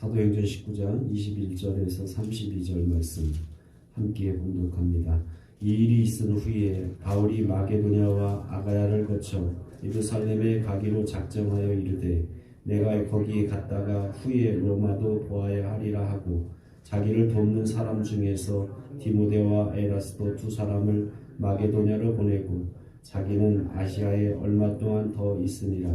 사도행전 19장 21절에서 32절 말씀 함께 봉독합니다. 이 일이 있은 후에 바울이 마게도냐와 아가야를 거쳐 예루살렘에 가기로 작정하여 이르되 내가 거기에 갔다가 후에 로마도 보아야 하리라 하고 자기를 돕는 사람 중에서 디모데와 에라스도 두 사람을 마게도냐로 보내고 자기는 아시아에 얼마 동안 더 있으니라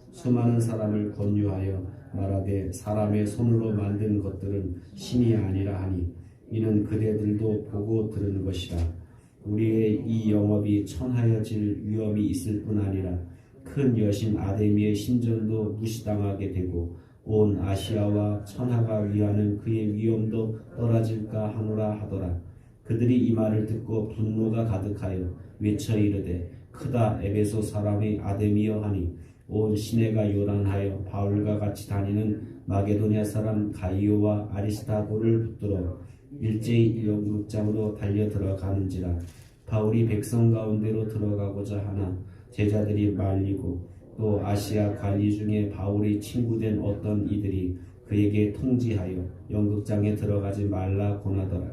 수많은 사람을 권유하여 말하되 사람의 손으로 만든 것들은 신이 아니라 하니 이는 그대들도 보고 들은 것이라. 우리의 이 영업이 천하여질 위험이 있을 뿐 아니라 큰 여신 아데미의 신전도 무시당하게 되고 온 아시아와 천하가 위하는 그의 위엄도 떨어질까 하노라 하더라. 그들이 이 말을 듣고 분노가 가득하여 외쳐 이르되 크다 에베소 사람의 아데미여 하니 온 시내가 요란하여 바울과 같이 다니는 마게도냐 사람 가이오와 아리스타고를 붙들어 일제히 영국장으로 달려 들어가는지라 바울이 백성 가운데로 들어가고자 하나 제자들이 말리고 또 아시아 관리 중에 바울이 친구된 어떤 이들이 그에게 통지하여 연극장에 들어가지 말라 권하더라.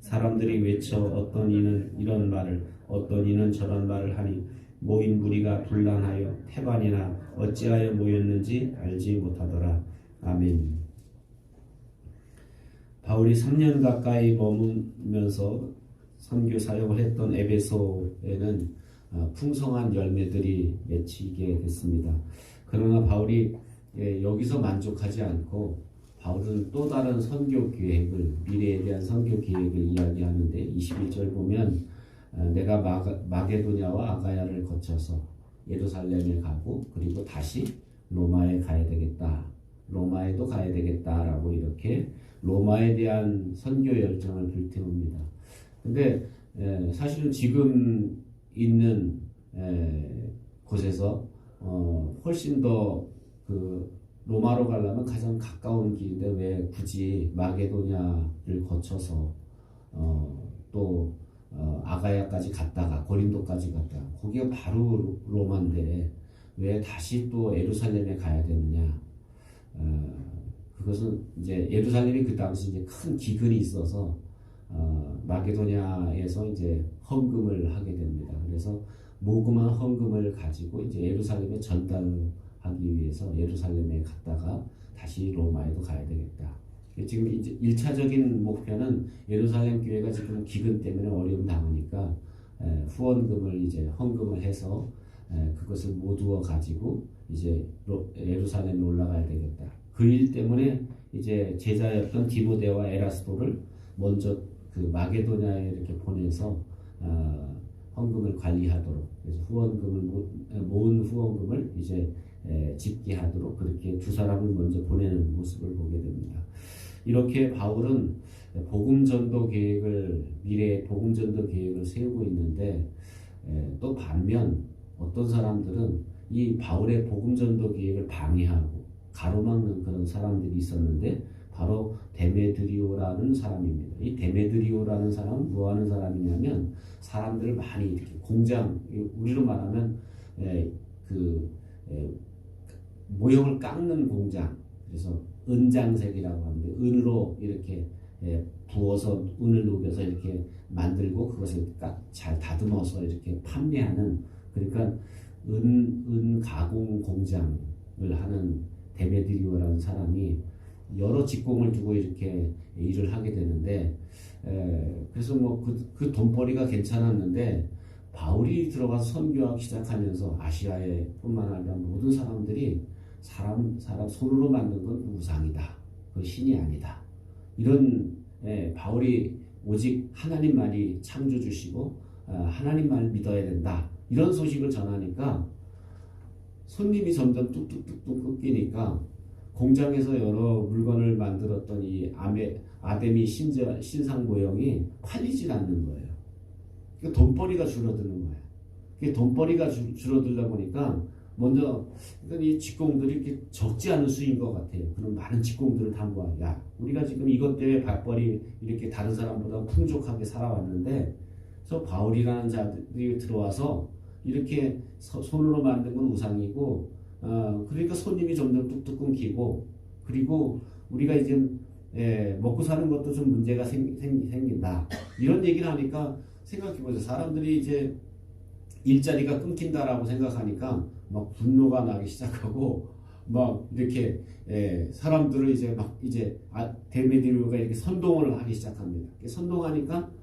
사람들이 외쳐 어떤 이는 이런 말을 어떤 이는 저런 말을 하니 모인 무리가 분란하여 태반이나 어찌하여 모였는지 알지 못하더라. 아멘. 바울이 3년 가까이 머무면서 선교 사역을 했던 에베소에는 어, 풍성한 열매들이 맺히게 됐습니다. 그러나 바울이 예, 여기서 만족하지 않고 바울은 또 다른 선교 계획을 미래에 대한 선교 계획을 이야기하는데 21절 보면 어, 내가 마게도냐와 아가야를 거쳐서 예루살렘에 가고 그리고 다시 로마에 가야 되겠다. 로마에도 가야 되겠다라고 이렇게 로마에 대한 선교 열정을 불태웁니다. 근데 사실은 지금 있는 곳에서 어, 훨씬 더 그 로마로 가려면 가장 가까운 길인데 왜 굳이 마게도냐를 거쳐서 어, 또 어, 아가야까지 갔다가 고린도까지 갔다가 거기가 바로 로마인데 왜 다시 또 예루살렘에 가야 되느냐? 어, 그것은 이제 예루살렘이 그 당시 이제 큰 기근이 있어서 어, 마게도냐에서 이제 헌금을 하게 됩니다. 그래서 모금한 헌금을 가지고 이제 예루살렘에 전달하기 위해서 예루살렘에 갔다가 다시 로마에도 가야 되겠다. 지금 이제 1차적인 목표는 예루살렘 교회가 지금 기근 때문에 어려움 당하니까 후원금을 이제 헌금을 해서 그것을 모두어 가지고 이제 예루살렘에 올라가야 되겠다. 그 일 때문에 이제 제자였던 디모데와 에라스도를 먼저 그 마게도냐에 이렇게 보내서 어, 헌금을 관리하도록 그래서 후원금을 모은 후원금을 이제 집계하도록 그렇게 두 사람을 먼저 보내는 모습을 보게 됩니다. 이렇게 바울은 복음 전도 계획을 미래 복음 전도 계획을 세우고 있는데 또 반면 어떤 사람들은 이 바울의 복음 전도 계획을 방해하고 가로막는 그런 사람들이 있었는데 바로 데메드리오라는 사람입니다. 이 데메드리오라는 사람은 뭐 하는 사람이냐면 사람들을 많이 이렇게 공장 우리로 말하면 그 모형을 깎는 공장 그래서 은장색이라고 하는데 은으로 이렇게 예, 부어서 은을 녹여서 이렇게 만들고 그것을 잘 다듬어서 이렇게 판매하는 그러니까 은, 은 가공 공장을 하는 데메드리오라는 사람이 여러 직공을 두고 이렇게 일을 하게 되는데 에, 그래서 뭐그 그 돈벌이가 괜찮았는데 바울이 들어가서 선교하기 시작하면서 아시아에 뿐만 아니라 모든 사람들이 사람 사람 손으로 만든 건 우상이다. 그 신이 아니다. 이런 예, 바울이 오직 하나님만이 창조주시고 어, 하나님만 믿어야 된다. 이런 소식을 전하니까 손님이 점점 뚝뚝뚝뚝 끊기니까 공장에서 여러 물건을 만들었던 이 아메, 아데미 신자, 신상 모형이 팔리질 않는 거예요. 그러니까 돈벌이가 줄어드는 거예요. 그게 돈벌이가 줄- 줄어들다 보니까 먼저 이 직공들이 이렇게 적지 않은 수인 것 같아요. 그런 많은 직공들을 다 모아. 야, 우리가 지금 이것 때문에 밥벌이 이렇게 다른 사람보다 풍족하게 살아왔는데 저 바울이라는 자들이 들어와서 이렇게 서- 손으로 만든 건 우상이고, 어, 그러니까 손님이 점점 뚝뚝 끊기고, 그리고 우리가 이제 예, 먹고 사는 것도 좀 문제가 생, 생, 생긴다. 이런 얘기를 하니까 생각해보세요. 사람들이 이제 일자리가 끊긴다라고 생각하니까 막 분노가 나기 시작하고 막 이렇게 예, 사람들을 이제 막 이제 아, 데메디오가 이렇게 선동을 하기 시작합니다. 선동하니까 이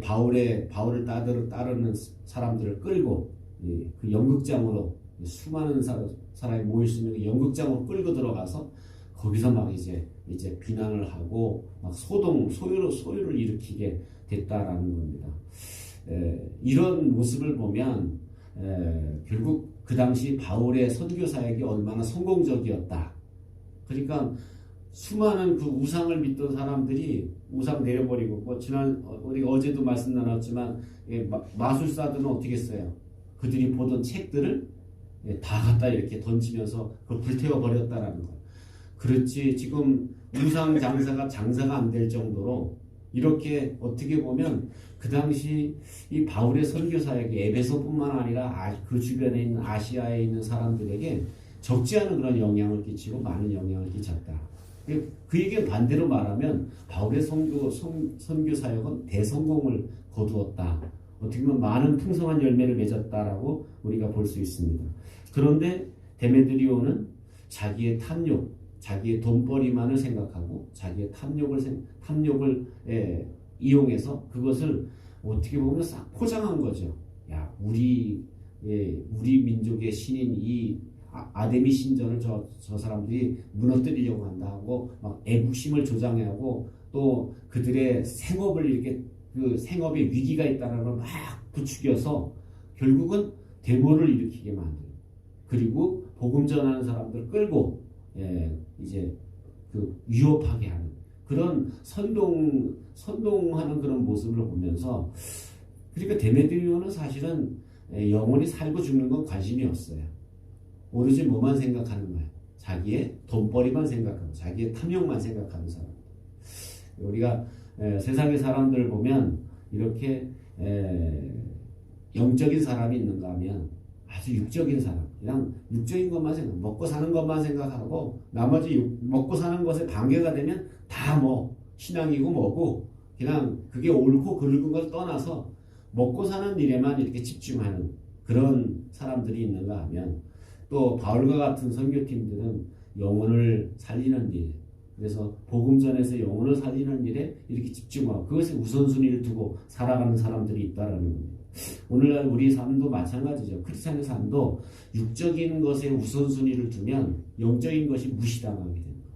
바울의 바울을 따르, 따르는 사람들을 끌고 이, 그 연극장으로 수많은 사, 사람이 모일 수 있는 그 연극장으로 끌고 들어가서 거기서 막 이제 이제 비난을 하고 막 소동 소유를 소유를 일으키게 됐다라는 겁니다. 에, 이런 모습을 보면 에, 결국 그 당시 바울의 선교 사역이 얼마나 성공적이었다. 그러니까 수많은 그 우상을 믿던 사람들이 우상 내려버리고 뭐 지난 어, 우리 어제도 말씀 나눴지만 예, 마- 마술사들은 어떻게 했어요? 그들이 보던 책들을 예, 다 갖다 이렇게 던지면서 그걸 불태워 버렸다라는 거예요. 그렇지 지금 우상 장사가 장사가 안 될 정도로 이렇게 어떻게 보면 그 당시 이 바울의 선교 사역이 에베소뿐만 아니라 아- 그 주변에 있는 아시아에 있는 사람들에게 적지 않은 그런 영향을 끼치고 많은 영향을 끼쳤다. 그- 그 얘기는 반대로 말하면 바울의 선교, 선, 선교 사역은 대성공을 거두었다. 어떻게 보면 많은 풍성한 열매를 맺었다라고 우리가 볼 수 있습니다. 그런데 데메드리오는 자기의 탐욕, 자기의 돈벌이만을 생각하고 자기의 탐욕을 생- 탐욕을 예, 이용해서 그것을 어떻게 보면 싹 포장한 거죠. 야, 우리 예, 우리 민족의 신인 이 아- 아데미 신전을 저, 저 사람들이 무너뜨리려고 한다 하고 막 애국심을 조장하고 또 그들의 생업을 이렇게 그 생업에 위기가 있다는 걸 막 부추겨서 결국은 데모를 일으키게 만들고 그리고 복음 전하는 사람들 끌고 예, 이제 그 위협하게 하는 그런 선동 선동하는 그런 모습을 보면서 그러니까 데메드리오는 사실은 예, 영원히 살고 죽는 건 관심이 없어요. 오로지 뭐만 생각하는 거예요. 자기의 돈벌이만 생각하고 자기의 탐욕만 생각하는 사람. 우리가 에, 세상의 사람들 보면 이렇게 에, 영적인 사람이 있는가 하면 아주 육적인 사람, 그냥 육적인 것만 생각, 먹고 사는 것만 생각하고 나머지 육- 먹고 사는 것에 반개가 되면 다 뭐 신앙이고 뭐고 그냥 그게 옳고 그르는 걸 떠나서 먹고 사는 일에만 이렇게 집중하는 그런 사람들이 있는가 하면 또 바울과 같은 선교팀들은 영혼을 살리는 일, 그래서 복음전에서 영혼을 살리는 일에 이렇게 집중하고 그것에 우선순위를 두고 살아가는 사람들이 있다라는 겁니다. 오늘날 우리 삶도 마찬가지죠. 크리스찬의 삶도 육적인 것에 우선순위를 두면 영적인 것이 무시당하게 됩니다.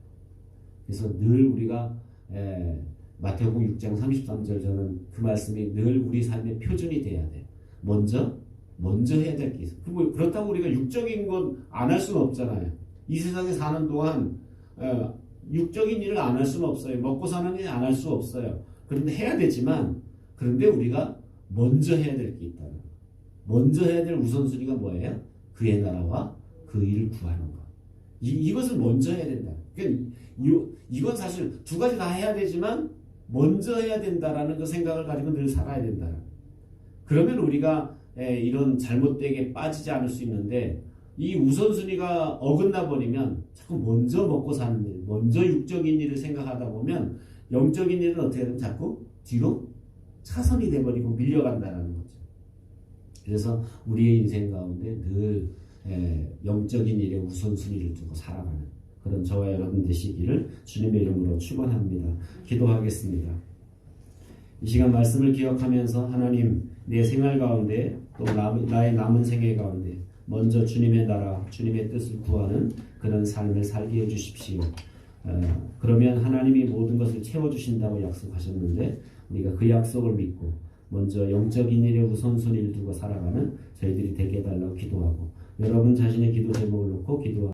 그래서 늘 우리가 에, 마태복음 6장 33절 저는 그 말씀이 늘 우리 삶의 표준이 돼야 돼요. 먼저 먼저 해야 될 게 있어. 그뭐 그렇다고 우리가 육적인 건 안 할 수는 없잖아요. 이 세상에 사는 동안 어, 육적인 일을 안 할 수는 없어요. 먹고 사는 일 안 할 수 없어요. 그런데 해야 되지만 그런데 우리가 먼저 해야 될 게 있다는 거. 먼저 해야 될 우선순위가 뭐예요? 그의 나라와 그 일을 구하는 것. 이, 이것을 먼저 해야 된다. 그러니까 이, 이건 사실 두 가지 다 해야 되지만 먼저 해야 된다라는 그 생각을 가지고 늘 살아야 된다. 그러면 우리가 에, 이런 잘못되게 빠지지 않을 수 있는데 이 우선순위가 어긋나 버리면 자꾸 먼저 먹고 사는 일, 먼저 육적인 일을 생각하다 보면 영적인 일은 어떻게 되면 자꾸 뒤로 차선이 돼버리고 밀려간다라는 거죠. 그래서 우리의 인생 가운데 늘 에, 영적인 일에 우선순위를 두고 살아가는 그런 저와 여러분 되시기를 주님의 이름으로 축원합니다. 기도하겠습니다. 이 시간 말씀을 기억하면서 하나님 내 생활 가운데 또 나, 나의 남은 생애 가운데 먼저 주님의 나라, 주님의 뜻을 구하는 그런 삶을 살게 해주십시오. 어, 그러면 하나님이 모든 것을 채워주신다고 약속하셨는데 우리가 그 약속을 믿고 먼저 영적인 일에 우선순위를 두고 살아가는 저희들이 되게 해달라고 기도하고 여러분 자신의 기도 제목